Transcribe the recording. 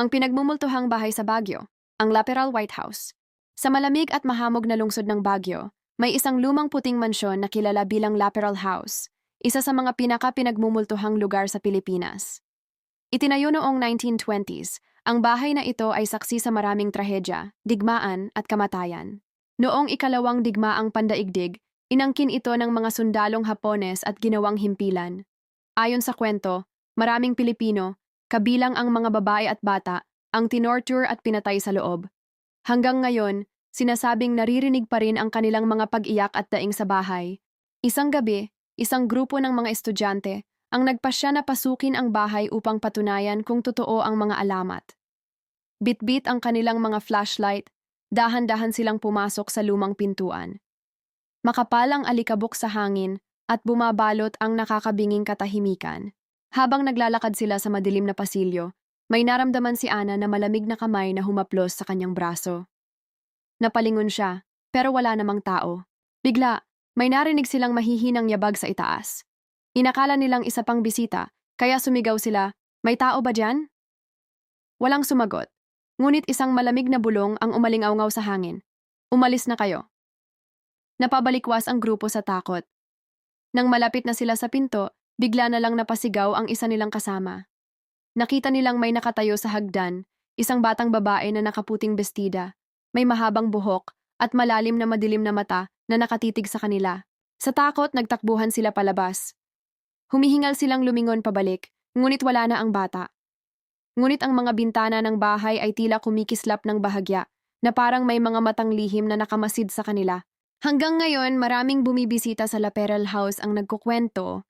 Ang pinagmumultuhang bahay sa Baguio, ang Laperal White House. Sa malamig at mahamog na lungsod ng Baguio, may isang lumang puting mansyon na kilala bilang Laperal House, isa sa mga pinaka-pinagmumultuhang lugar sa Pilipinas. Itinayo noong 1920s, ang bahay na ito ay saksi sa maraming trahedya, digmaan at kamatayan. Noong ikalawang digmaang pandaigdig, inangkin ito ng mga sundalong Hapones at ginawang himpilan. Ayon sa kwento, maraming Pilipino, kabilang ang mga babae at bata, ang tinorture at pinatay sa loob. Hanggang ngayon, sinasabing naririnig pa rin ang kanilang mga pag-iyak at daing sa bahay. Isang gabi, isang grupo ng mga estudyante ang nagpasya na pasukin ang bahay upang patunayan kung totoo ang mga alamat. Bitbit ang kanilang mga flashlight, dahan-dahan silang pumasok sa lumang pintuan. Makapal ang alikabok sa hangin at bumabalot ang nakakabinging katahimikan. Habang naglalakad sila sa madilim na pasilyo, may naramdaman si Ana na malamig na kamay na humaplos sa kanyang braso. Napalingon siya, pero wala namang tao. Bigla, may narinig silang mahihinang yabag sa itaas. Inakala nilang isa pang bisita, kaya sumigaw sila, may tao ba dyan? Walang sumagot, ngunit isang malamig na bulong ang umalingawngaw sa hangin. Umalis na kayo. Napabalikwas ang grupo sa takot. Nang malapit na sila sa pinto, bigla na lang napasigaw ang isa nilang kasama. Nakita nilang may nakatayo sa hagdan, isang batang babae na nakaputing bestida, may mahabang buhok at malalim na madilim na mata na nakatitig sa kanila. Sa takot, nagtakbuhan sila palabas. Humihingal silang lumingon pabalik, ngunit wala na ang bata. Ngunit ang mga bintana ng bahay ay tila kumikislap ng bahagya, na parang may mga matang lihim na nakamasid sa kanila. Hanggang ngayon, maraming bumibisita sa Laperal House ang nagkukwento